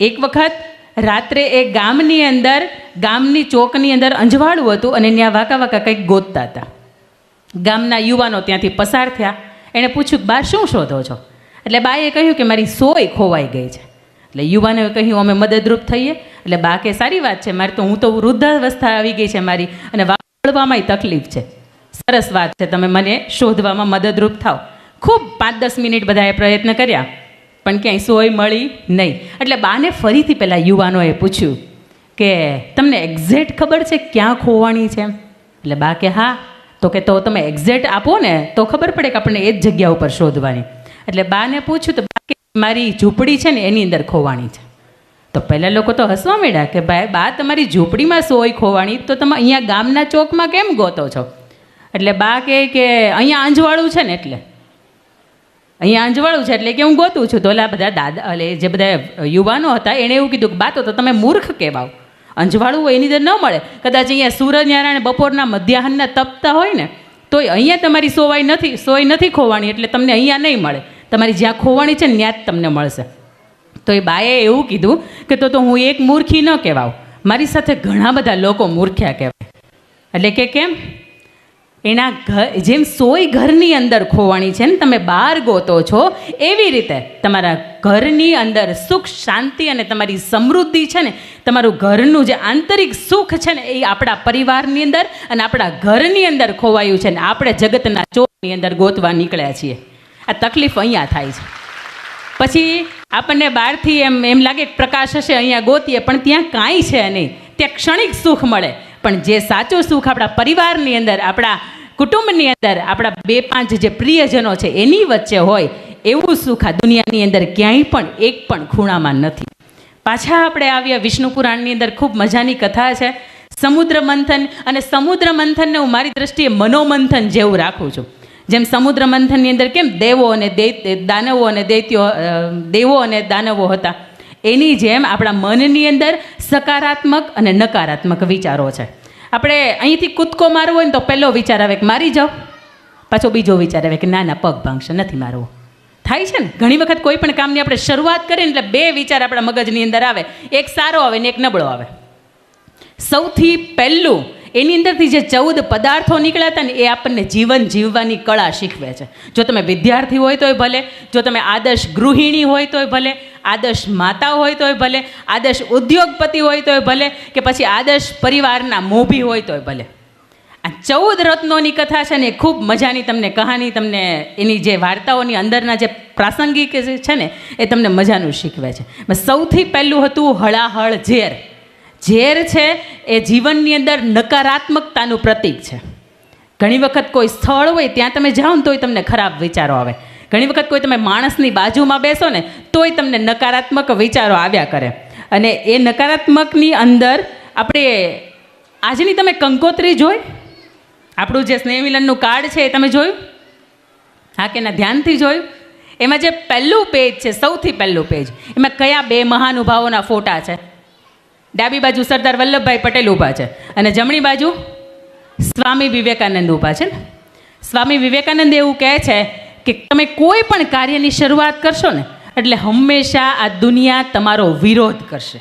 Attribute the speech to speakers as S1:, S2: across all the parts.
S1: એક વખત રાત્રે એ ગામની અંદર, ગામની ચોકની અંદર અંજવાળું હતું અને ત્યાં વાંકા વાંકા કંઈક ગોતતા હતા. ગામના યુવાનો ત્યાંથી પસાર થયા. એણે પૂછ્યું, બા, શું શોધો છો? એટલે બાએ કહ્યું કે, મારી સોય ખોવાઈ ગઈ છે. એટલે યુવાનોએ કહ્યું, અમે મદદરૂપ થઈએ. એટલે બા કે, સારી વાત છે, મારે તો હું તો વૃદ્ધાવસ્થા આવી ગઈ છે મારી અને વાળવામાંય તકલીફ છે. સરસ વાત છે, તમે મને શોધવામાં મદદરૂપ થાવ ખૂબ પાંચ દસ મિનિટ બધાએ પ્રયત્ન કર્યા. પણ ક્યાંય સોય મળી નહીં. એટલે બાને ફરીથી પેલા યુવાનોએ પૂછ્યું કે, તમને એક્ઝેક્ટ ખબર છે ક્યાં ખોવાણી છે? એટલે બા કે, હા, તો કે તો તમે એક્ઝેક્ટ આપો ને, તો ખબર પડે કે આપણને એ જ જગ્યા ઉપર શોધવાની. એટલે બાને પૂછ્યું તો બા કે, મારી ઝૂંપડી છે ને એની અંદર ખોવાણી છે. તો પહેલાં લોકો તો હસવા માંડ્યા કે, ભાઈ, બા, તમારી ઝૂંપડીમાં સોય ખોવાણી તો તમે અહીંયા ગામના ચોકમાં કેમ ગોતો છો? એટલે બા કહે કે, અહીંયા અંજવાળું છે ને એટલે. અહીંયા અંજવાળું છે એટલે કે હું ગોતું છું. તો એટલે બધા દાદા એટલે જે બધા યુવાનો હતા એણે એવું કીધું કે બાતો તો તો તમે મૂર્ખ કહેવાઓ. અંજવાળું હોય એની અંદર ન મળે. કદાચ અહીંયા સૂર્યનારાયણ બપોરના મધ્યાહનના તપતા હોય ને, તોય અહીંયા તમારી સોવાઈ નથી, સોય નથી ખોવાણી એટલે તમને અહીંયા નહીં મળે. તમારી જ્યાં ખોવાણી છે ને, ત્યાં જ તમને મળશે. તો એ બાએ એવું કીધું કે તો તો હું એક મૂર્ખી ન કહેવાઉં. મારી સાથે ઘણા બધા લોકો મૂર્ખ્યા કહેવાય. એટલે કે કેમ? એના ઘર જેમ સોય ઘરની અંદર ખોવાણી છે ને, તમે બહાર ગોતો છો, એવી રીતે તમારા ઘરની અંદર સુખ, શાંતિ અને તમારી સમૃદ્ધિ છે ને, તમારું ઘરનું જે આંતરિક સુખ છે ને, એ આપણા પરિવારની અંદર અને આપણા ઘરની અંદર ખોવાયું છે ને, આપણે જગતના ચોરની અંદર ગોતવા નીકળ્યા છીએ. આ તકલીફ અહીંયા થાય છે. પછી આપણને બહારથી એમ એમ લાગે કે પ્રકાશ હશે, અહીંયા ગોતીએ, પણ ત્યાં કાંઈ છે નહીં. ત્યાં ક્ષણિક સુખ મળે. પણ જે સાચું સુખ આપણા પરિવારની અંદર, આપણા કુટુંબની અંદર આપણા બે પાંચ જે પ્રિયજનો છે, એની વચ્ચે હોય એવું સુખ આ દુનિયાની અંદર ક્યાંય પણ, એક પણ ખૂણામાં નથી. પાછા આપણે આવ્યા વિષ્ણુ પુરાણની અંદર, ખૂબ મજાની કથા છે. સમુદ્ર મંથન અને સમુદ્ર મંથનને હું મારી દ્રષ્ટિએ મનોમંથન જેવું રાખું છું. જેમ સમુદ્ર મંથનની અંદર કેમ દેવો અને દાનવો અને દૈત્યો દેવો અને દાનવો હતા. એની જેમ આપણા મનની અંદર સકારાત્મક અને નકારાત્મક વિચારો છે. આપણે અહીંથી કૂદકો મારવો હોય ને તો પહેલો વિચાર આવે કે મારી જાઓ. પાછો બીજો વિચાર આવે કે ના ના, પગ ભાંગશે, નથી મારવો. થાય છે ને? ઘણી વખત કોઈ પણ કામની આપણે શરૂઆત કરીએ એટલે બે વિચાર આપણા મગજની અંદર આવે. એક સારો આવે ને એક નબળો આવે. સૌથી પહેલું એની અંદરથી જે ચૌદ પદાર્થો નીકળ્યા હતા ને, એ આપણને જીવન જીવવાની કળા શીખવે છે. જો તમે વિદ્યાર્થી હોય તોય ભલે, જો તમે આદર્શ ગૃહિણી હોય તોય ભલે, આદર્શ માતા હોય તોય ભલે, આદર્શ ઉદ્યોગપતિ હોય તોય ભલે, કે પછી આદર્શ પરિવારના મોભી હોય તોય ભલે. આ ચૌદ રત્નોની કથા છે ને, એ ખૂબ મજાની તમને કહાની તમને એની જે વાર્તાઓની અંદરના જે પ્રાસંગિક છે ને, એ તમને મજાનું શીખવે છે. સૌથી પહેલું હતું હળાહળ ઝેર. ઝેર છે, એ જીવનની અંદર નકારાત્મકતાનું પ્રતીક છે. ઘણી વખત કોઈ સ્થળ હોય, ત્યાં તમે જાઓ ને તોય તમને ખરાબ વિચારો આવે. ઘણી વખત કોઈ તમે માણસની બાજુમાં બેસો ને તોય તમને નકારાત્મક વિચારો આવ્યા કરે. અને એ નકારાત્મકની અંદર આપણે, આજની તમે કંકોત્રી જોઈ? આપણું જે સ્નેહ મિલનનું કાર્ડ છે એ તમે જોયું? હા કે ના, ધ્યાનથી જોયું? એમાં જે પહેલું પેજ છે, સૌથી પહેલું પેજ એમાં કયા બે મહાનુભાવોના ફોટા છે? ડાબી બાજુ સરદાર વલ્લભભાઈ પટેલ ઊભા છે અને જમણી બાજુ સ્વામી વિવેકાનંદ ઊભા છે. ને સ્વામી વિવેકાનંદ એવું કહે છે કે તમે કોઈ પણ કાર્યની શરૂઆત કરશો ને, એટલે હંમેશા આ દુનિયા તમારો વિરોધ કરશે.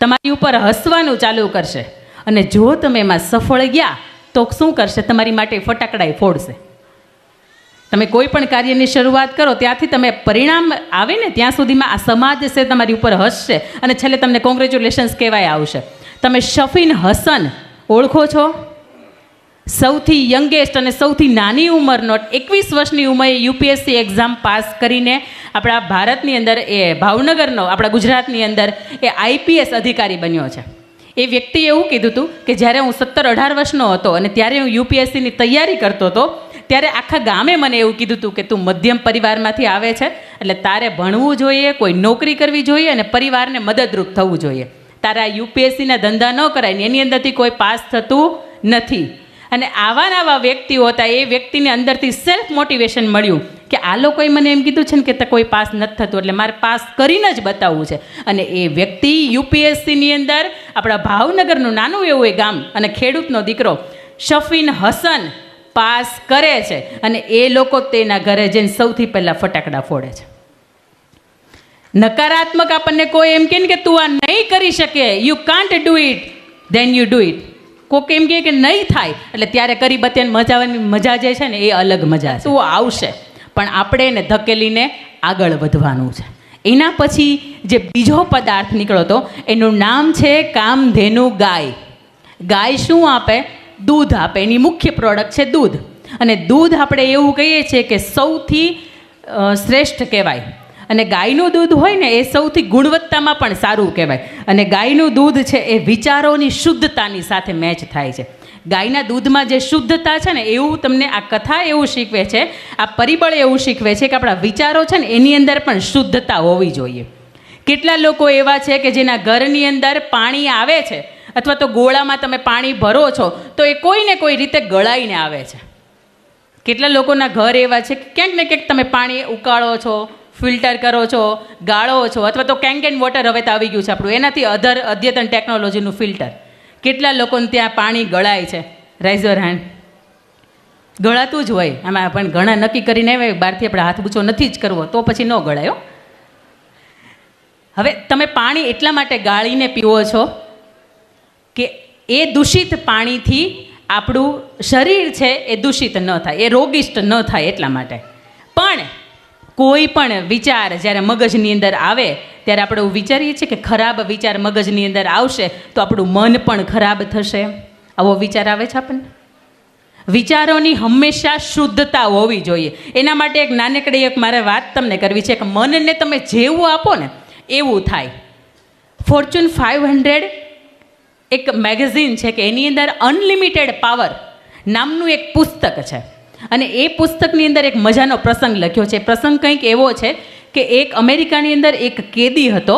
S1: તમારી ઉપર હસવાનું ચાલુ કરશે. અને જો તમે એમાં સફળ ગયા, તો શું કરશે? તમારી માટે ફટાકડાએ ફોડશે. તમે કોઈ પણ કાર્યની શરૂઆત કરો, ત્યાંથી તમે પરિણામ આવે ને, ત્યાં સુધીમાં આ સમાજ છે તમારી ઉપર હસશે અને છેલ્લે તમને કોંગ્રેચ્યુલેશન્સ કહેવાય આવશે. તમે શફીન હસન ઓળખો છો? સૌથી યંગેસ્ટ અને સૌથી નાની ઉંમરનો એકવીસ વર્ષની ઉંમરે યુપીએસસી એક્ઝામ પાસ કરીને આપણા ભારતની અંદર એ ભાવનગરનો, આપણા ગુજરાતની અંદર એ આઈપીએસ અધિકારી બન્યો છે. એ વ્યક્તિએ એવું કીધું હતું કે જ્યારે હું સત્તર અઢાર વર્ષનો હતો અને ત્યારે હું યુપીએસસીની તૈયારી કરતો હતો ત્યારે આખા ગામે મને એવું કીધું હતું કે તું મધ્યમ પરિવારમાંથી આવે છે, એટલે તારે ભણવું જોઈએ, કોઈ નોકરી કરવી જોઈએ અને પરિવારને મદદરૂપ થવું જોઈએ. તારા યુપીએસસીના ધંધા ન કરાય ને એની અંદરથી કોઈ પાસ થતું નથી. અને આવા નવા વ્યક્તિઓ હતા, એ વ્યક્તિને અંદરથી સેલ્ફ મોટિવેશન મળ્યું કે આ લોકોએ મને એમ કીધું છે ને કે તે કોઈ પાસ નથી થતું, એટલે મારે પાસ કરીને જ બતાવવું છે. અને એ વ્યક્તિ યુપીએસસીની અંદર આપણા ભાવનગરનું નાનું એવું એ ગામ અને ખેડૂતનો દીકરો શફીન હસન પાસ કરે છે અને એ લોકો તેના ઘરે જઈને સૌથી પહેલાં ફટાકડા ફોડે છે. નકારાત્મક આપણને કોઈ એમ કહે ને કે તું આ નહીં કરી શકે you can't do it then you do it કોક એમ કહે કે નહીં થાય એટલે ત્યારે કરી બત્યાને મજાવાની મજા જે છે ને એ અલગ મજા છે. તું આવશે. પણ આપણે એને ધકેલીને આગળ વધવાનું છે. એના પછી જે બીજો પદાર્થ નીકળ્યો હતો એનું નામ છે કામધેનુ ગાય. ગાય શું આપે? દૂધ આપે. એની મુખ્ય પ્રોડક્ટ છે દૂધ. અને દૂધ આપણે એવું કહીએ છીએ કે સૌથી શ્રેષ્ઠ કહેવાય. અને ગાયનું દૂધ હોય ને એ સૌથી ગુણવત્તામાં પણ સારું કહેવાય. અને ગાયનું દૂધ છે એ વિચારોની શુદ્ધતાની સાથે મેચ થાય છે. ગાયના દૂધમાં જે શુદ્ધતા છે ને એવું તમને આ કથા એવું શીખવે છે, આ પરિબળ એવું શીખવે છે કે આપણા વિચારો છે ને એની અંદર પણ શુદ્ધતા હોવી જોઈએ. કેટલા લોકો એવા છે કે જેના ઘરની અંદર પાણી આવે છે અથવા તો ગોળામાં તમે પાણી ભરો છો, તો એ કોઈને કોઈ રીતે ગળાઈને આવે છે? કેટલા લોકોના ઘર એવા છે કે ક્યાંક ને ક્યાંક તમે પાણી ઉકાળો છો, ફિલ્ટર કરો છો, ગાળો છો, અથવા તો કેન કેન વોટર હવે તો આવી ગયું છે આપણું. એનાથી અધર અદ્યતન ટેકનોલોજીનું ફિલ્ટર. કેટલા લોકોને ત્યાં પાણી ગળાય છે? રાઇઝર હેન્ડ ગળાતું જ હોય. આમાં પણ ઘણા નક્કી કરીને બહારથી આપણે હાથ બૂછો નથી જ કરવો, તો પછી ન ગળાયો હવે તમે પાણી એટલા માટે ગાળીને પીવો છો કે એ દૂષિત પાણીથી આપણું શરીર છે એ દૂષિત ન થાય, એ રોગિષ્ટ ન થાય એટલા માટે. પણ કોઈ પણ વિચાર જ્યારે મગજની અંદર આવે, ત્યારે આપણે એવું વિચારીએ છીએ કે ખરાબ વિચાર મગજની અંદર આવશે, તો આપણું મન પણ ખરાબ થશે. આવો વિચાર આવે છે આપણને? વિચારોની હંમેશા શુદ્ધતા હોવી જોઈએ. એના માટે એક નાનકડી એક મારે વાત તમને કરવી છે કે મનને તમે જેવું આપો ને, એવું થાય. ફોર્ચ્યુન ફાઇવ હંડ્રેડ એક મેગઝીન છે કે એની અંદર અનલિમિટેડ પાવર નામનું એક પુસ્તક છે. અને એ પુસ્તકની અંદર એક મજાનો પ્રસંગ લખ્યો છે. પ્રસંગ કંઈક એવો છે કે એક અમેરિકાની અંદર એક કેદી હતો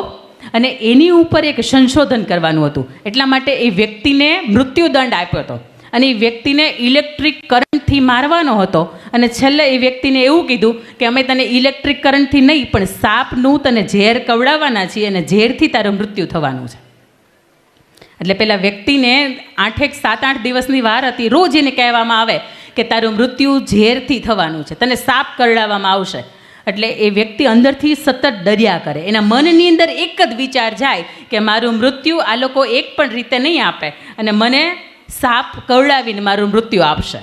S1: અને એની ઉપર એક સંશોધન કરવાનું હતું. એટલા માટે એ વ્યક્તિને મૃત્યુદંડ આપ્યો હતો. અને એ વ્યક્તિને ઇલેક્ટ્રિક કરંટથી મારવાનો હતો. અને છેલ્લે એ વ્યક્તિને એવું કીધું કે અમે તને ઇલેક્ટ્રિક કરંટથી નહીં, પણ સાપનું તને ઝેર કવડાવવાના છીએ અને ઝેરથી તારું મૃત્યુ થવાનું છે. એટલે પેલા વ્યક્તિને આઠેક, સાત, આઠ દિવસની વાર હતી, રોજ એને કહેવામાં આવે કે તારું મૃત્યુ ઝેરથી થવાનું છે, તને સાપ કરડાવવામાં આવશે. એટલે એ વ્યક્તિ અંદરથી સતત ડર્યા કરે. એના મનની અંદર એક જ વિચાર જાય કે મારું મૃત્યુ આ લોકો એક પણ રીતે નહીં આપે અને મને સાપ કવડાવીને મારું મૃત્યુ આપશે.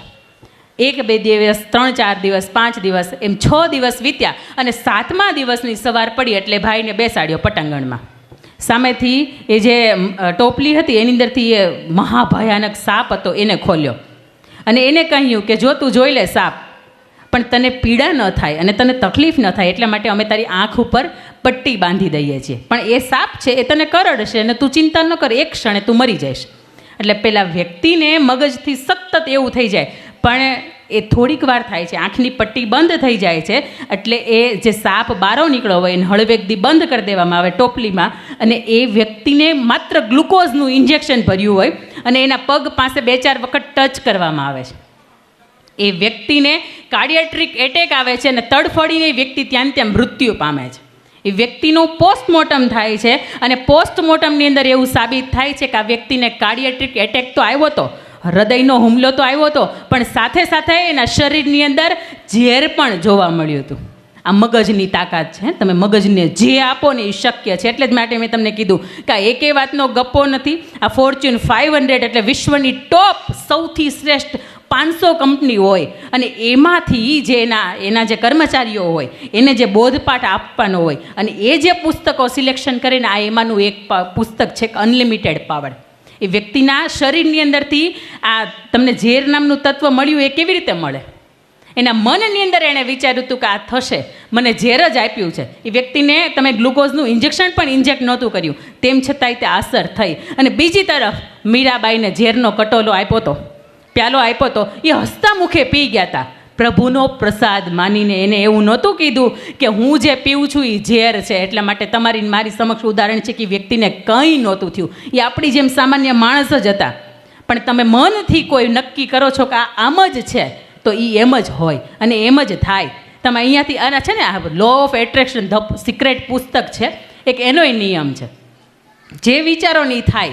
S1: એક, બે દિવસ, ત્રણ, ચાર દિવસ, પાંચ દિવસ, એમ છ દિવસ વીત્યા અને સાતમા દિવસની સવાર પડી એટલે ભાઈને બેસાડ્યો પટાંગણમાં સામેથી એ જે ટોપલી હતી, એની અંદરથી એ મહાભયાનક સાપ હતો, એને ખોલ્યો. અને એને કહ્યું કે, જો તું જોઈ લે સાપ, પણ તને પીડા ન થાય અને તને તકલીફ ન થાય, એટલા માટે અમે તારી આંખ ઉપર પટ્ટી બાંધી દઈએ છીએ. પણ એ સાપ છે, એ તને કરડશે અને તું ચિંતા ન કર, એક ક્ષણે તું મરી જઈશ. એટલે પેલા વ્યક્તિને મગજથી સતત એવું થઈ જાય. પણ એ થોડીક વાર થાય છે. આંખની પટ્ટી બંધ થઈ જાય છે. એટલે એ જે સાપ બારો નીકળ્યો હોય એને હળવેગદી બંધ કરી દેવામાં આવે ટોપલીમાં. અને એ વ્યક્તિને માત્ર ગ્લુકોઝનું ઇન્જેક્શન ભર્યું હોય અને એના પગ પાસે બે ચાર વખત ટચ કરવામાં આવે છે. એ વ્યક્તિને કાર્ડિયાટ્રિક એટેક આવે છે અને તડફડીને વ્યક્તિ ત્યાં ત્યાં મૃત્યુ પામે છે. એ વ્યક્તિનું પોસ્ટમોર્ટમ થાય છે અને પોસ્ટમોર્ટમની અંદર એવું સાબિત થાય છે કે આ વ્યક્તિને કાર્ડિયાટ્રિક એટેક તો આવ્યો હતો હૃદયનો હુમલો તો આવ્યો હતો, પણ સાથે સાથે એના શરીરની અંદર ઝેર પણ જોવા મળ્યું હતું. આ મગજની તાકાત છે, તમે મગજને જે આપો ને એ શક્ય છે. એટલે જ માટે મેં તમને કીધું કે આ એકે વાતનો ગપ્પો નથી, આ ફોર્ચ્યુન ફાઇવ હંડ્રેડ એટલે વિશ્વની ટોપ સૌથી શ્રેષ્ઠ પાંચસો કંપની હોય, અને એમાંથી જે એના એના જે કર્મચારીઓ હોય, એને જે બોધપાઠ આપવાનો હોય, અને એ જે પુસ્તકો સિલેક્શન કરીને આ એમાંનું એક પુસ્તક છે અનલિમિટેડ પાવર એ વ્યક્તિના શરીરની અંદરથી આ તમને ઝેર નામનું તત્વ મળ્યું એ કેવી રીતે મળે? એના મનની અંદર એણે વિચાર્યું હતું કે આ થશે. મને ઝેર જ આપ્યું છે. એ વ્યક્તિને તમે ગ્લુકોઝનું ઇન્જેક્શન પણ ઇન્જેક્ટ નહોતું કર્યું. તેમ છતાંય તે અસર થઈ. અને બીજી તરફ મીરાબાઈને ઝેરનો કટોલો આપ્યો હતો પ્યાલો આપ્યો હતો એ હસતા મુખે પી ગયા હતા પ્રભુનો પ્રસાદ માનીને એને એવું નહોતું કીધું કે હું જે પીઉં છું એ ઝેર છે. એટલા માટે તમારી મારી સમક્ષ ઉદાહરણ છે કે વ્યક્તિને કંઈ નહોતું થયું. એ આપણી જેમ સામાન્ય માણસ જ હતા. પણ તમે મનથી કોઈ નક્કી કરો છો કે આ આમ જ છે, તો એ એમ જ હોય અને એમ જ થાય. તમે અહીંયાથી આના છે ને, આ law of attraction the secret પુસ્તક છે. એક એનોય નિયમ છે. જે વિચારો નહીં થાય.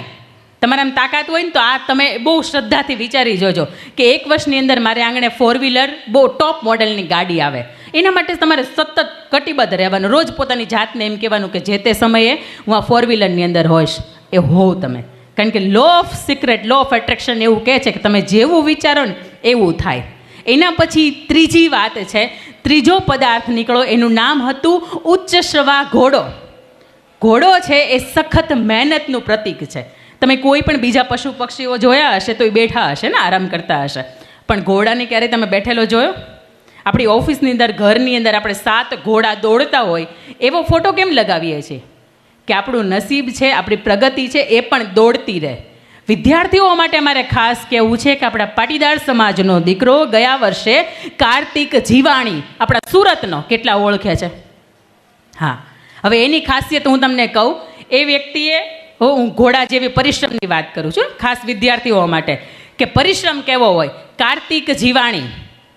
S1: તમારામાં તાકાત હોય ને તો આ તમે બહુ શ્રદ્ધાથી વિચારી જોજો કે એક વર્ષની અંદર મારે આંગણે ફોર વ્હીલર બહુ ટોપ મોડલની ગાડી આવે. એના માટે તમારે સતત કટિબદ્ધ રહેવાનું. રોજ પોતાની જાતને એમ કહેવાનું કે જે તે સમયે હું આ ફોર વ્હીલરની અંદર હોઈશ, એ હોવ તમે. કારણ કે law of secret law of attraction એવું કહે છે કે તમે જેવું વિચારો ને એવું થાય. એના પછી ત્રીજી વાત છે, ત્રીજો પદાર્થ નીકળો, એનું નામ હતું ઉચ્ચ શ્રવા ઘોડો. ઘોડો છે એ સખત મહેનતનું પ્રતીક છે. તમે કોઈ પણ બીજા પશુ પક્ષીઓ જોયા હશે તો એ બેઠા હશે ને, આરામ કરતા હશે. પણ ઘોડાને ક્યારે તમે બેઠેલો જોયો? આપણી ઓફિસની અંદર, ઘરની અંદર આપણે સાત ઘોડા દોડતા હોય, એવો ફોટો કેમ લગાવીએ છીએ? કે આપણું નસીબ છે, આપણી પ્રગતિ છે, એ પણ દોડતી રહે. વિદ્યાર્થીઓ માટે મારે ખાસ કહેવું છે કે આપણા પાટીદાર સમાજનો દીકરો ગયા વર્ષે કાર્તિક જીવાણી આપણા સુરતનો કેટલા ઓળખે છે? હા. હવે એની ખાસિયત હું તમને કહું, એ વ્યક્તિએ હો, હું ઘોડા જેવી પરિશ્રમની વાત કરું છું ખાસ વિદ્યાર્થીઓ માટે. કે પરિશ્રમ કેવો હોય? કાર્તિક જીવાણી,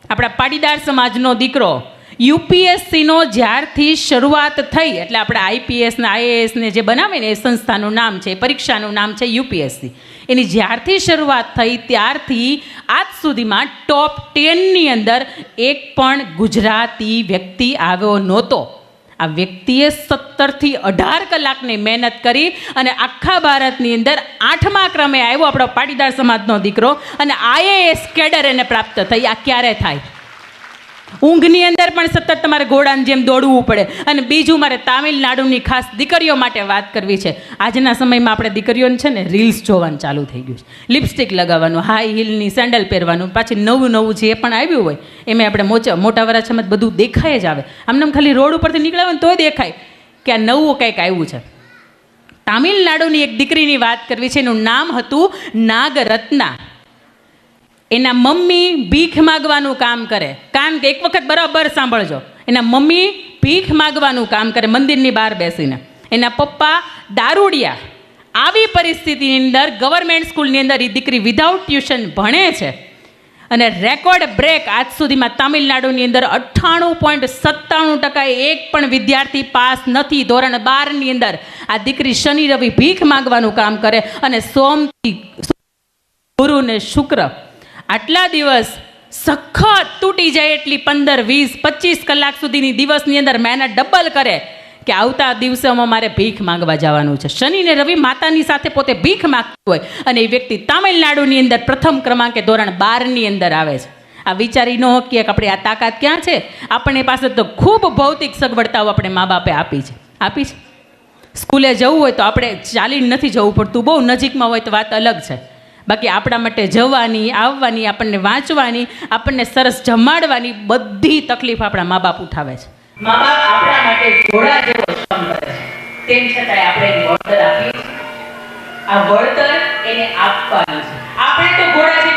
S1: આપણા પાટીદાર સમાજનો દીકરો, યુપીએસસીનો જ્યારથી શરૂઆત થઈ, એટલે આપણે આઈપીએસને, આઈએએસને જે બનાવે ને એ સંસ્થાનું નામ છે પરીક્ષાનું નામ છે યુપીએસસી. એની જ્યારથી શરૂઆત થઈ, ત્યારથી આજ સુધીમાં ટોપ ટેનની અંદર એક પણ ગુજરાતી વ્યક્તિ આવ્યો નહોતો. આ વ્યક્તિએ સત્તરથી અઢાર કલાકની મહેનત કરી અને આખા ભારતની અંદર આઠમા ક્રમે આવ્યો આપણો પાટીદાર સમાજનો દીકરો અને આઈએએસ કેડર એને પ્રાપ્ત થઈ. આ ક્યારે થાય? ઊંઘની અંદર પણ સતત તમારે ઘોડાની જેમ દોડવું પડે અને બીજું મારે તામિલનાડુની ખાસ દીકરીઓ માટે વાત કરવી છે. આજના સમયમાં આપણે દીકરીઓને છે ને રીલ્સ જોવાનું ચાલુ થઈ ગયું છે. લિપસ્ટિક લગાવવાનું, હાઈ હિલની સેન્ડલ પહેરવાનું, પાછી નવું નવું જે પણ આવ્યું હોય, એમાં આપણે મોચા, મોટા વરાછામાં બધું દેખાય જ આવે. આમને ખાલી રોડ ઉપરથી નીકળ્યા હોય તોય દેખાય કે આ નવું કંઈક આવ્યું છે. તામિલનાડુની એક દીકરીની વાત કરવી છે, એનું નામ હતું નાગરત્ના. એના મમ્મી ભીખ માગવાનું કામ કરે. કારણ કે એક વખત બરાબર સાંભળજો. એના મમ્મી ભીખ માગવાનું કામ કરે મંદિરની બહાર બેસીને. એના પપ્પા દારૂડિયા. આવી પરિસ્થિતિની અંદર ગવર્મેન્ટ સ્કૂલની અંદર એ દીકરી વિધાઉટ ટ્યુશન ભણે છે. અને રેકોર્ડ બ્રેક આજ સુધીમાં તમિલનાડુની અંદર અઠ્ઠાણું પોઈન્ટ સત્તાણું ટકા એક પણ વિદ્યાર્થી પાસ નથી. ધોરણ બારની અંદર આ દીકરી શનિ રવિ ભીખ માગવાનું કામ કરે અને સોમથી ગુરુ ને શુક્ર આટલા દિવસ સખત તૂટી જાય એટલી પંદર, વીસ, પચીસ કલાક સુધીની દિવસની અંદર મહેનત ડબલ કરે કે આવતા દિવસોમાં મારે ભીખ માંગવા જવાનું છે. શનિ ને રવિ માતાની સાથે પોતે ભીખ માગતું હોય અને એ વ્યક્તિ તામિલનાડુની અંદર પ્રથમ ક્રમાંકે ધોરણ બારની અંદર આવે છે. આ વિચારી ન હોકીએ કે આપણે આ તાકાત ક્યાં છે? આપણને પાસે તો ખૂબ ભૌતિક સગવડતાઓ આપણે મા બાપે આપી છે. આપી છે? સ્કૂલે જવું હોય તો આપણે ચાલીને નથી જવું પડતું. બહુ નજીકમાં હોય તો વાત અલગ છે. બાકી આપણા માટે જવાની, આવવાની, આપણને વાંચવાની, આપણને સરસ જમાડવાની બધી તકલીફ આપણા મા બાપ ઉઠાવે છે. મા બાપ આપણા માટે ઘોડા જેવો શ્રમ કરે છે. તેમ છતાં આપણે વળતર આપીએ આ વળતર એને આપવાનું છે. આપણે તો ઘોડા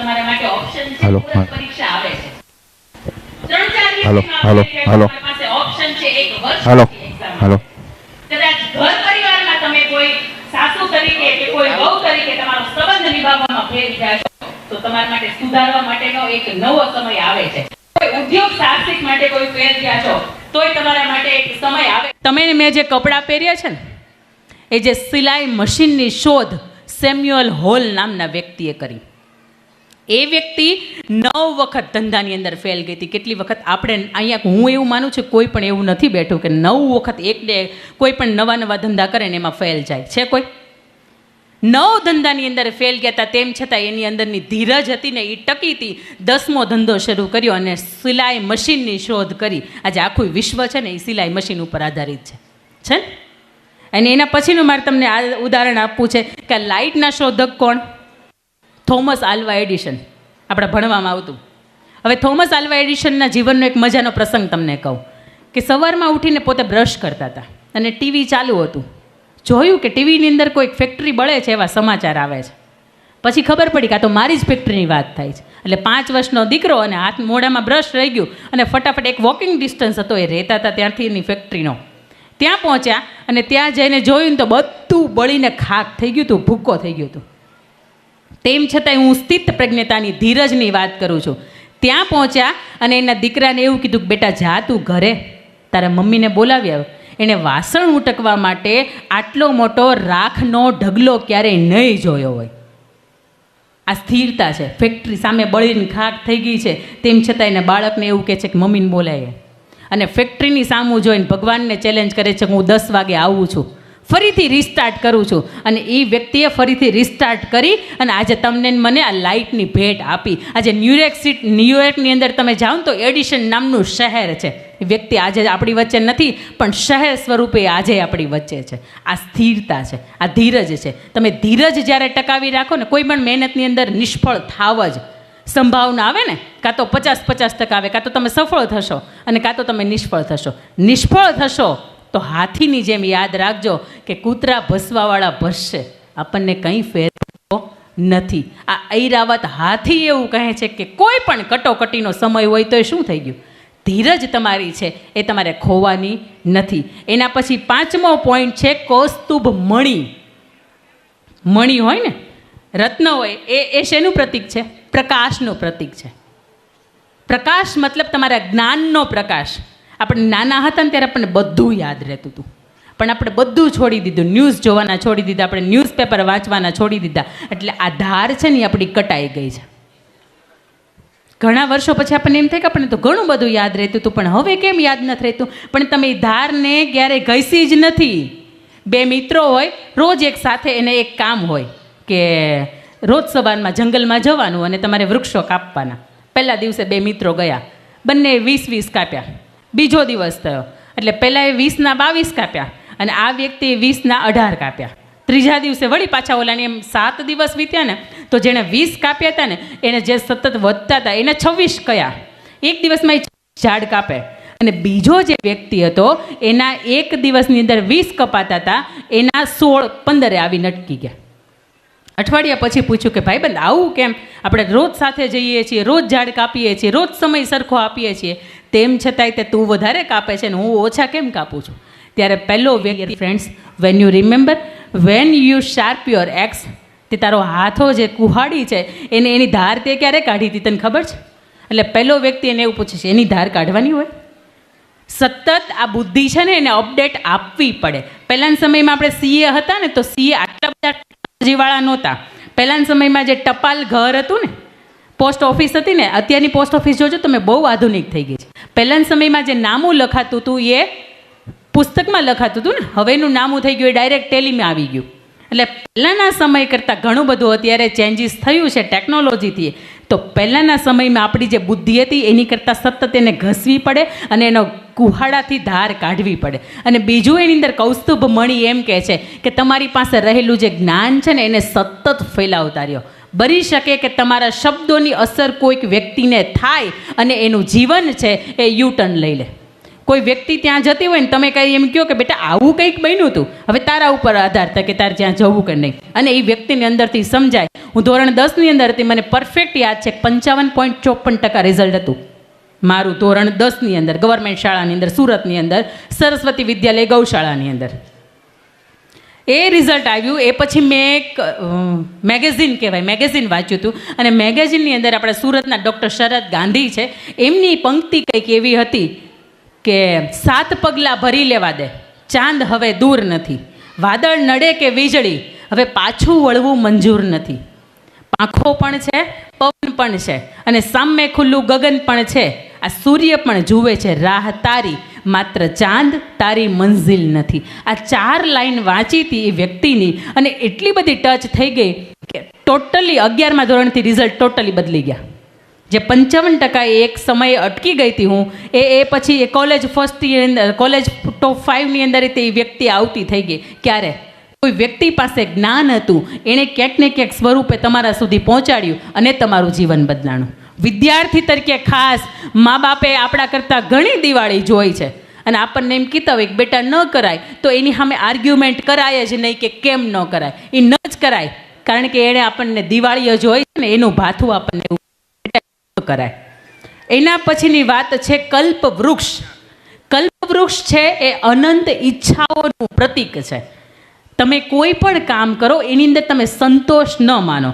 S1: તમારા માટે ઓપ્શન છે
S2: હાલો,
S1: પરીક્ષા આવે છે. ત્રણ ચાર
S2: હેલો હેલો હાલો,
S1: પાસે ઓપ્શન છે એક વર્ષ
S2: હેલો હેલો
S1: કદાચ ઘર પરિવારમાં તમે કોઈ સાસુ તરીકે કે કોઈ વહુ તરીકે તમારો સંબંધ નિભાવવામાં થયા છો તો તમારા માટે સુધારવા માટેનો એક નવો સમય આવે છે. કોઈ ઉદ્યોગ સાહસિક માટે કોઈ ફેર થયા છો તોય તમારા માટે એક સમય આવે તમે મેં જે કપડાં પહેર્યા છે ને એ જે સિલાઈ મશીનની શોધ સેમ્યુઅલ હોલ નામના વ્યક્તિએ કરી. એ વ્યક્તિ નવ વખત ધંધાની અંદર ફેલ ગઈ હતી. કેટલી વખત આપણે અહીંયા હું એવું માનું છું કોઈ પણ એવું નથી બેઠું કે નવ વખત એક ડે કોઈ પણ નવા નવા ધંધા કરે ને એમાં ફેલ જાય. છે કોઈ? નવ ધંધાની અંદર ફેલ ગયા હતા, તેમ છતાં એની અંદરની ધીરજ હતી ને એ ટકી હતી. દસમો ધંધો શરૂ કર્યો અને સિલાઈ મશીનની શોધ કરી. આજે આખું વિશ્વ છે ને એ સિલાઈ મશીન ઉપર આધારિત છે. છે? ને અને એના પછીનું મારે તમને આ ઉદાહરણ આપવું છે કે લાઇટના શોધક કોણ? Thomas Alva Edison. આપણે ભણવામાં આવતું. હવે થોમસ આલ્વા એડિશનના જીવનનો એક મજાનો પ્રસંગ તમને કહું કે સવારમાં ઉઠીને પોતે બ્રશ કરતા હતા અને ટીવી ચાલુ હતું. જોયું કે ટીવીની અંદર કોઈક ફેક્ટરી બળે છે એવા સમાચાર આવે છે. પછી ખબર પડી કે આ તો મારી જ ફેક્ટરીની વાત થાય છે. એટલે પાંચ વર્ષનો દીકરો અને હાથ મોઢામાં બ્રશ રહી ગયું અને ફટાફટ એક વોકિંગ ડિસ્ટન્સ હતો, એ રહેતા હતા ત્યાંથી એની ફેક્ટરીનો ત્યાં પહોંચ્યા અને ત્યાં જઈને જોયું ને તો બધું બળીને ખાક થઈ ગયું હતું, ભૂક્કો થઈ ગયું હતું. તેમ છતાંય હું સ્થિત પ્રજ્ઞતાની ધીરજની વાત કરું છું. ત્યાં પહોંચ્યા અને એના દીકરાને એવું કીધું કે, બેટા, જા તું ઘરે. તારા મમ્મીને બોલાવી આવ. એણે વાસણ ઉટકવા માટે આટલો મોટો રાખનો ઢગલો ક્યારેય નહીં જોયો હોય. આ સ્થિરતા છે. ફેક્ટરી સામે બળીને ખાક થઈ ગઈ છે. તેમ છતાં એને બાળકને એવું કહે છે કે, મમ્મીને બોલાય. અને ફેક્ટરીની સામું જોઈને ભગવાનને ચેલેન્જ કરે છે કે, હું દસ વાગે આવું છું. ફરીથી રિસ્ટાર્ટ કરું છું. અને એ વ્યક્તિએ ફરીથી રિસ્ટાર્ટ કરી અને આજે તમને મને આ લાઇટની ભેટ આપી. આજે ન્યુયોર્ક સિટ ન્યુયોર્કની અંદર તમે જાઓ તો એડિશન નામનું શહેર છે. વ્યક્તિ આજે આપણી વચ્ચે નથી, પણ શહેર સ્વરૂપે આજે આપણી વચ્ચે છે. આ સ્થિરતા છે, આ ધીરજ છે. તમે ધીરજ જ્યારે ટકાવી રાખો ને કોઈ પણ મહેનતની અંદર નિષ્ફળ થાવ જ. સંભાવના આવે ને, કાં તો પચાસ પચાસ ટકા આવે, કાં તો તમે સફળ થશો અને કાં તો તમે નિષ્ફળ થશો. નિષ્ફળ થશો તો હાથીની જેમ યાદ રાખજો કે કૂતરા ભસવાવાળા ભસશે. આપણને કંઈ ફેર નથી. આ ઐરાવત હાથી એવું કહે છે કે કોઈ પણ કટોકટીનો સમય હોય તો એ શું થઈ ગયું? ધીરજ તમારી છે, એ તમારે ખોવાની નથી. એના પછી પાંચમો પોઈન્ટ છે કૌસ્તુભ મણી. મણી હોય ને? રત્ન હોય, એ એ શેનું પ્રતીક છે? પ્રકાશનું પ્રતીક છે. પ્રકાશ મતલબ તમારા જ્ઞાનનો પ્રકાશ. આપણે નાના હતા ને ત્યારે આપણને બધું યાદ રહેતું હતું. પણ આપણે બધું છોડી દીધું. ન્યૂઝ જોવાના છોડી દીધા, આપણે ન્યૂઝપેપર વાંચવાના છોડી દીધા. એટલે આ ધાર છે ને એ આપણી કટાઈ ગઈ છે. ઘણા વર્ષો પછી આપણને એમ થાય કે આપણને તો ઘણું બધું યાદ રહેતું હતું, પણ હવે કેમ યાદ નથી રહેતું? પણ તમે એ ધારને ક્યારેય ઘસી જ નથી. બે મિત્રો હોય, રોજ એક સાથે એને એક કામ હોય કે રોજ સવારમાં જંગલમાં જવાનું અને તમારે વૃક્ષો કાપવાના. પહેલા દિવસે બે મિત્રો ગયા. બંને વીસ વીસ કાપ્યા. બીજો દિવસ થયો. એટલે પહેલાં એ વીસના બાવીસ કાપ્યા અને આ વ્યક્તિએ વીસના અઢાર કાપ્યા. ત્રીજા દિવસે વળી પાછા ઓલાની એમ સાત દિવસ વીત્યા ને, તો જેણે વીસ કાપ્યા હતા ને, એને જે સતત વધતા હતા એને છવ્વીસ કયા. એક દિવસમાં એ ઝાડ કાપે. અને બીજો જે વ્યક્તિ હતો, એના એક દિવસની અંદર વીસ કપાતા હતા એના સોળ પંદરે આવીને અટકી ગયા. અઠવાડિયા પછી પૂછ્યું કે, ભાઈબંધ, આવું કેમ? આપણે રોજ સાથે જઈએ છીએ, રોજ ઝાડ કાપીએ છીએ, રોજ સમય સરખો આપીએ છીએ. તેમ છતાંય તે તું વધારે કાપે છે ને હું ઓછા કેમ કાપું છું? ત્યારે પહેલો વ્યક્તિ friends when you remember when you sharp your axe તે તારો હાથો જે કુહાડી છે, એને એની ધાર તે ક્યારે કાઢી હતી તને ખબર છે? એટલે પહેલો વ્યક્તિ એને એવું પૂછે છે, એની ધાર કાઢવાની હોય? સતત આ બુદ્ધિ છે ને એને અપડેટ આપવી પડે. પહેલાના સમયમાં આપણે સીએ હતા ને, તો સીએ આટલા બધા જીવાળા નહોતા. પહેલાના સમયમાં જે ટપાલ ઘર હતું ને પોસ્ટ ઓફિસ હતી ને, અત્યારની પોસ્ટ ઓફિસ જોજો, તમે બહુ આધુનિક થઈ ગઈ છે. પહેલાના સમયમાં જે નામું લખાતું હતું એ પુસ્તકમાં લખાતું હતું ને, હવેનું નામું થઈ ગયું એ ડાયરેક્ટ ટેલીમાં આવી ગયું. એટલે પહેલાંના સમય કરતાં ઘણું બધું અત્યારે ચેન્જીસ થયું છે ટેકનોલોજીથી તો પહેલાંના સમયમાં આપણી જે બુદ્ધિ હતી, એની કરતાં સતત એને ઘસવી પડે અને એનો કુહાડાથી ધાર કાઢવી પડે. અને બીજું એની અંદર કૌસ્તુભ મણી એમ કહે છે કે તમારી પાસે રહેલું જે જ્ઞાન છે ને, એને સતત ફેલાવતા રહ્યો. બની શકે કે તમારા શબ્દોની અસર કોઈક વ્યક્તિને થાય અને એનું જીવન છે એ યુટર્ન લઈ લે. કોઈ વ્યક્તિ ત્યાં જતી હોય ને તમે કંઈ એમ કહો કે બેટા આવું કંઈક બન્યું હતું હવે તારા ઉપર આધાર થાય કે તારે ત્યાં જવું કે નહીં. અને એ વ્યક્તિની અંદરથી સમજાય. હું ધોરણ દસની અંદર હતી, મને પરફેક્ટ યાદ છે પંચાવન પોઈન્ટ ચોપન ટકા રિઝલ્ટ હતું. મારું ધોરણ દસની અંદર ગવર્મેન્ટ શાળાની અંદર, સુરતની અંદર, સરસ્વતી વિદ્યાલય ગૌશાળાની અંદર. એ રિઝલ્ટ આવ્યું, એ પછી મેં એક મેગેઝિન કહેવાય મેગેઝિન વાંચ્યું હતું. અને મેગેઝિનની અંદર આપણા સુરતના ડૉક્ટર શરદ ગાંધી છે. એમની પંક્તિ કંઈક એવી હતી કે, સાત પગલાં ભરી લેવા દે, ચાંદ હવે દૂર નથી. વાદળ નડે કે વીજળી, હવે પાછું વળવું મંજૂર નથી. પાંખો પણ છે, પવન પણ છે, અને સામે ખુલ્લું ગગન પણ છે. આ સૂર્ય પણ જુએ છે, રાહ તારી. માત્ર ચાંદ તારી મંઝિલ નથી. આ ચાર લાઈન વાંચી હતી એ વ્યક્તિની અને એટલી બધી ટચ થઈ ગઈ કે ટોટલી અગિયારમા ધોરણથી રિઝલ્ટ ટોટલી બદલી ગયા. જે પંચાવન ટકા એક સમયે અટકી ગઈ હતી હું, એ એ પછી એ કોલેજ ફર્સ્ટની અંદર, કોલેજ ટોપ ફાઇવની અંદર તે વ્યક્તિ આવતી થઈ ગઈ. ક્યારે? કોઈ વ્યક્તિ પાસે જ્ઞાન હતું, એણે ક્યાંક ને ક્યાંક સ્વરૂપે તમારા સુધી પહોંચાડ્યું અને તમારું જીવન બદલાણું. વિદ્યાર્થી તરીકે ખાસ મા બાપે આપણા કરતાં ઘણી દિવાળી જોઈ છે. અને આપણને એમ કીધા હોય કે બેટા ન કરાય, તો એની સામે આર્ગ્યુમેન્ટ કરાય જ નહીં કે કેમ ન કરાય. એ ન જ કરાય. કારણ કે એણે આપણને દિવાળીઓ જોઈ છે ને, એનું ભાથું આપણને એવું કરાય. એના પછીની વાત છે કલ્પ વૃક્ષ. કલ્પ વૃક્ષ છે એ અનંત ઈચ્છાઓનું પ્રતીક છે. તમે કોઈ પણ કામ કરો, એની અંદર તમે સંતોષ ન માનો.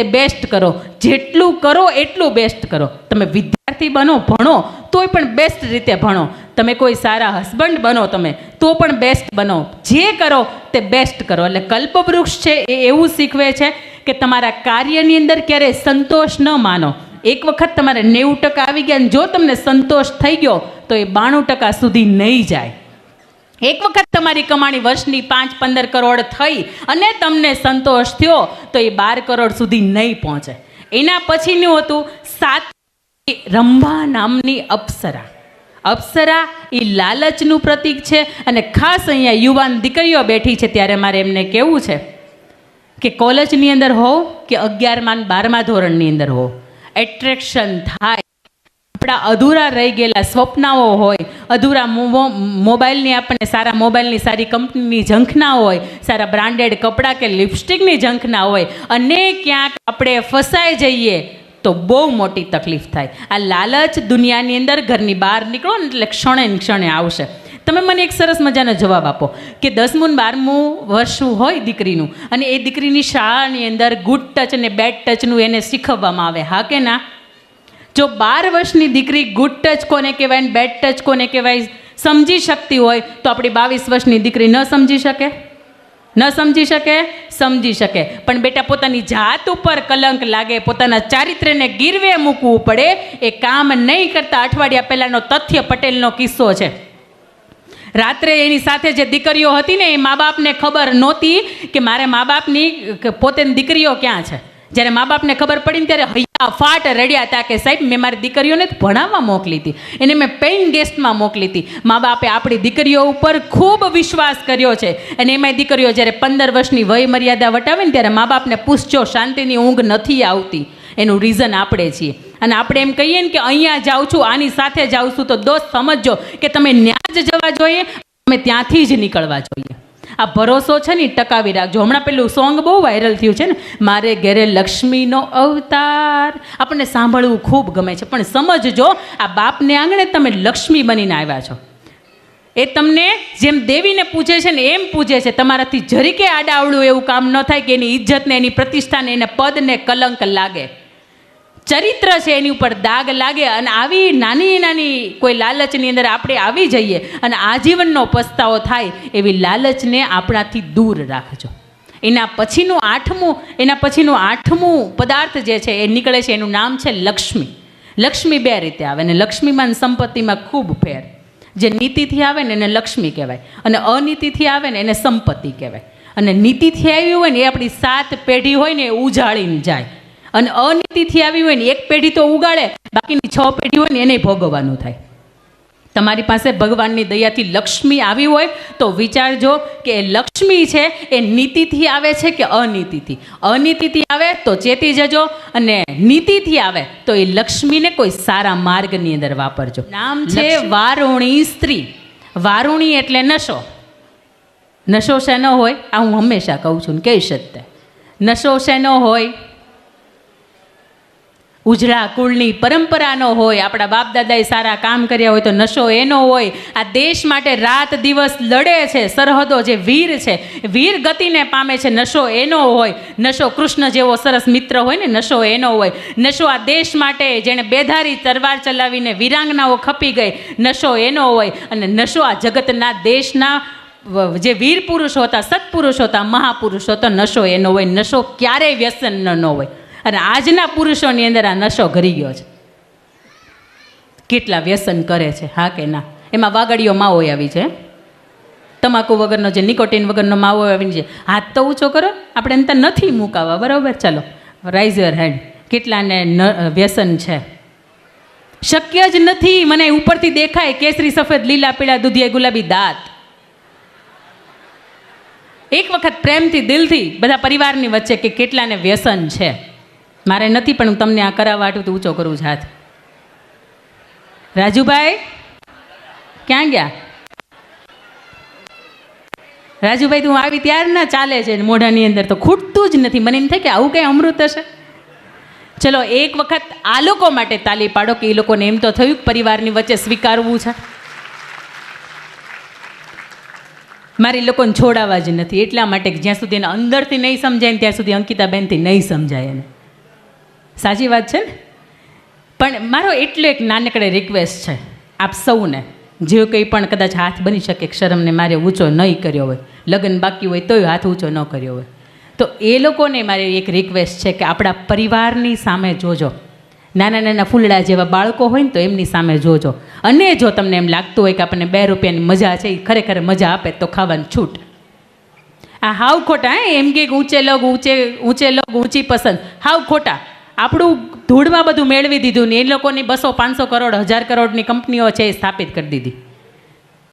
S1: તે બેસ્ટ કરો. જેટલું કરો, એટલું બેસ્ટ કરો. તમે વિદ્યાર્થી બનો, ભણો, તોય પણ બેસ્ટ રીતે ભણો. તમે કોઈ સારા હસબન્ડ બનો તમે, તો પણ બેસ્ટ બનો. જે કરો, તે બેસ્ટ કરો. એટલે કલ્પવૃક્ષ છે એ એવું શીખવે છે કે તમારા કાર્યની અંદર ક્યારેય સંતોષ ન માનો. એક વખત તમારે નેવું ટકા આવી ગયા અને જો તમને સંતોષ થઈ ગયો, તો એ બાણું ટકા સુધી નહીં જાય. એક વખત તમારી કમાણી વર્ષની પાંચ પંદર કરોડ થઈ અને તમને સંતોષ થયો, તો એ બાર કરોડ સુધી નહીં પહોંચે. એના પછીનું હતું સાત રંભા નામની અપ્સરા. અપ્સરા એ લાલચનું પ્રતીક છે અને ખાસ અહીંયા યુવાન દીકરીઓ બેઠી છે ત્યારે મારે એમને કહેવું છે કે કોલેજની અંદર હો કે અગિયારમાં બારમા ધોરણની અંદર હો એટ્રેક્શન થાય. આપણા અધૂરા રહી ગયેલા સ્વપ્નાઓ હોય અધૂરા મોબાઈલની આપણને સારા મોબાઈલની સારી કંપનીની ઝંખના હોય, સારા બ્રાન્ડેડ કપડાં કે લિપસ્ટિકની ઝંખના હોય, અને ક્યાંક આપણે ફસાઈ જઈએ, તો બહુ મોટી તકલીફ થાય. આ લાલચ દુનિયાની અંદર ઘરની બહાર નીકળો ને એટલે ક્ષણે ક્ષણે આવશે. તમે મને એક સરસ મજાનો જવાબ આપો કે દસમું ને બારમું વર્ષું હોય દીકરીનું? અને એ દીકરીની શાળાની અંદર ગુડ ટચ અને બેડ ટચનું એને શીખવવામાં આવે, હા કે ના? જો બાર વર્ષની દીકરી ગુડ ટચ કોને કહેવાય બેડ ટચ કોને કહેવાય સમજી શકતી હોય, તો આપણી બાવીસ વર્ષની દીકરી ન સમજી શકે? ન સમજી શકે? સમજી શકે. પણ બેટા, પોતાની જાત ઉપર કલંક લાગે, પોતાના ચારિત્ર્યને ગીરવે મૂકવું પડે. એ કામ નહીં કરતા અઠવાડિયા પહેલાંનો તથ્ય પટેલનો કિસ્સો છે. રાત્રે એની સાથે જે દીકરીઓ હતી ને, એ મા બાપને ખબર નહોતી કે મારે મા બાપની પોતાની દીકરીઓ ક્યાં છે. જ્યારે મા બાપને ખબર પડી ને ત્યારે ફાટ રડ્યા હતા કે સાહેબ, મેં મારી દીકરીઓને ભણાવવા મોકલી હતી એને મેં પેઇન ગેસ્ટમાં મોકલી હતી મા બાપે આપણી દીકરીઓ ઉપર ખૂબ વિશ્વાસ કર્યો છે. અને એમાંય દીકરીઓ જ્યારે પંદર વર્ષની વય મર્યાદા વટાવે ને ત્યારે મા બાપને પૂછજો, શાંતિની ઊંઘ નથી આવતી. એનું રીઝન આપણે છીએ. અને આપણે એમ કહીએ ને કે અહીંયા જાઉં છું, આની સાથે જાઉં છું, તો દોસ્ત સમજજો કે તમે ન્યા જ જવા જોઈએ તમે ત્યાંથી જ નીકળવા જોઈએ. આ ભરોસો છે ને ટકાવી રાખજો. હમણાં પેલું સોંગ બહુ વાયરલ થયું છે ને, મારે ઘેરે લક્ષ્મીનો અવતાર. આપણને સાંભળવું ખૂબ ગમે છે. પણ સમજજો, આ બાપને આંગણે તમે લક્ષ્મી બનીને આવ્યા છો. એ તમને જેમ દેવીને પૂજે છે ને એમ પૂજે છે. તમારાથી જરીકે આડાવડું એવું કામ ન થાય કે એની ઇજ્જતને, એની પ્રતિષ્ઠાને, એને પદને કલંક લાગે. ચરિત્ર છે એની ઉપર દાગ લાગે અને આવી નાની નાની કોઈ લાલચની અંદર આપણે આવી જઈએ અને આજીવનનો પસ્તાવો થાય એવી લાલચને આપણાથી દૂર રાખજો. એના પછીનું આઠમું, એના પછીનું આઠમું પદાર્થ જે છે એ નીકળે છે, એનું નામ છે લક્ષ્મી. લક્ષ્મી બે રીતે આવે અને લક્ષ્મીમાં સંપત્તિમાં ખૂબ ફેર. જે નીતિથી આવે ને એને લક્ષ્મી કહેવાય અને અનીતિથી આવે ને એને સંપત્તિ કહેવાય. અને નીતિથી આવી હોય ને એ આપણી સાત પેઢી હોય ને એ ઉજાળીને જાય. અને અનીતિથી આવી હોય ને એક પેઢી તો ઉગાડે બાકીની છ પેઢી હોય ને એને ભોગવવાનું થાય. તમારી પાસે ભગવાનની દયાથી લક્ષ્મી આવી હોય તો વિચારજો કે એ લક્ષ્મી છે એ નીતિથી આવે છે કે અનીતિથી? અનીતિથી આવે તો ચેતી જજો અને નીતિથી આવે તો એ લક્ષ્મીને કોઈ સારા માર્ગની અંદર વાપરજો. નામ છે વારુણી સ્ત્રી. વારુણી એટલે નશો. નશો શેનો હોય? આ હું હંમેશા કહું છું ને કહી શકતે નશો શેનો હોય? ઉજળા કુળની પરંપરાનો હોય, આપણા બાપ દાદાએ સારા કામ કર્યા હોય તો નશો એનો હોય. આ દેશ માટે રાત દિવસ લડે છે, સરહદો જે વીર છે, વીર ગતિને પામે છે, નશો એનો હોય. નશો કૃષ્ણ જેવો સરસ મિત્ર હોય ને, નશો એનો હોય. નશો આ દેશ માટે જેણે બેધારી તરવાર ચલાવીને વીરાંગનાઓ ખપી ગઈ, નશો એનો હોય. અને નશો આ જગતના દેશના જે વીર પુરુષો હતા, સત્પુરુષો હતા, મહાપુરુષો તો નશો એનો હોય. નશો ક્યારેય વ્યસન ન હોય. અને આજના પુરુષોની અંદર આ નશો ઘરી ગયો છે. કેટલા વ્યસન કરે છે, હા કે ના? એમાં વાગડીઓ માવો આવી છે તમાકુ વગરનો જે નિકોટીન વગરનો માવો આવીને છે હાથ તો ઊંચો કરો, આપણે એમ તો નથી મુકાવા બરાબર? ચાલો રાઇઝ યોર હેન્ડ કેટલાને વ્યસન છે? શક્ય જ નથી, મને ઉપરથી દેખાય કેસરી, સફેદ, લીલા, પીળા, દૂધિયા, ગુલાબી દાંત. એક વખત પ્રેમથી, દિલથી બધા પરિવારની વચ્ચે કે કેટલાને વ્યસન છે? મારે નથી, પણ હું તમને આ કરાવવા આટું તો ઊંચો કરું છું હાથ. રાજુભાઈ, ક્યાં ગયા? રાજુભાઈ, તું આવી ત્યાર ના ચાલે છે મોઢાની અંદર તો ખૂટતું જ નથી. મને એમ થાય કે આવું કંઈ અમૃત હશે? ચલો, એક વખત આ લોકો માટે તાલી પાડો કે એ લોકોને એમ તો થયું કે પરિવારની વચ્ચે સ્વીકારવું છે. મારી લોકોને છોડાવવા જ નથી. એટલા માટે જ્યાં સુધી એને અંદરથી નહીં સમજાય ત્યાં સુધી અંકિતાબેનથી નહીં સમજાય એને. સાચી વાત છે? ને પણ મારો એટલો એક નાનકડે રિક્વેસ્ટ છે, આપ સૌને. જે કંઈ પણ કદાચ હાથ બની શકે શરમને મારે ઊંચો નહીં કર્યો હોય, લગ્ન બાકી હોય તોય હાથ ઊંચો ન કર્યો હોય. તો એ લોકોને મારે એક રિક્વેસ્ટ છે કે આપણા પરિવારની સામે જોજો. નાના નાના ફૂલડા જેવા બાળકો હોય ને તો એમની સામે જોજો. અને જો તમને એમ લાગતું હોય કે આપણને બે રૂપિયાની મજા છે એ ખરેખર મજા આપે તો ખાવાની છૂટ. આ હાવ ખોટા, હે? એમ કે ઊંચે લગ, ઊંચે ઊંચે લગ, ઊંચી પસંદ. હાવ ખોટા. આપણું ધૂળમાં બધું મેળવી દીધું ને એ લોકોની બસો, પાંચસો કરોડ, હજાર કરોડની કંપનીઓ છે એ સ્થાપિત કરી દીધી.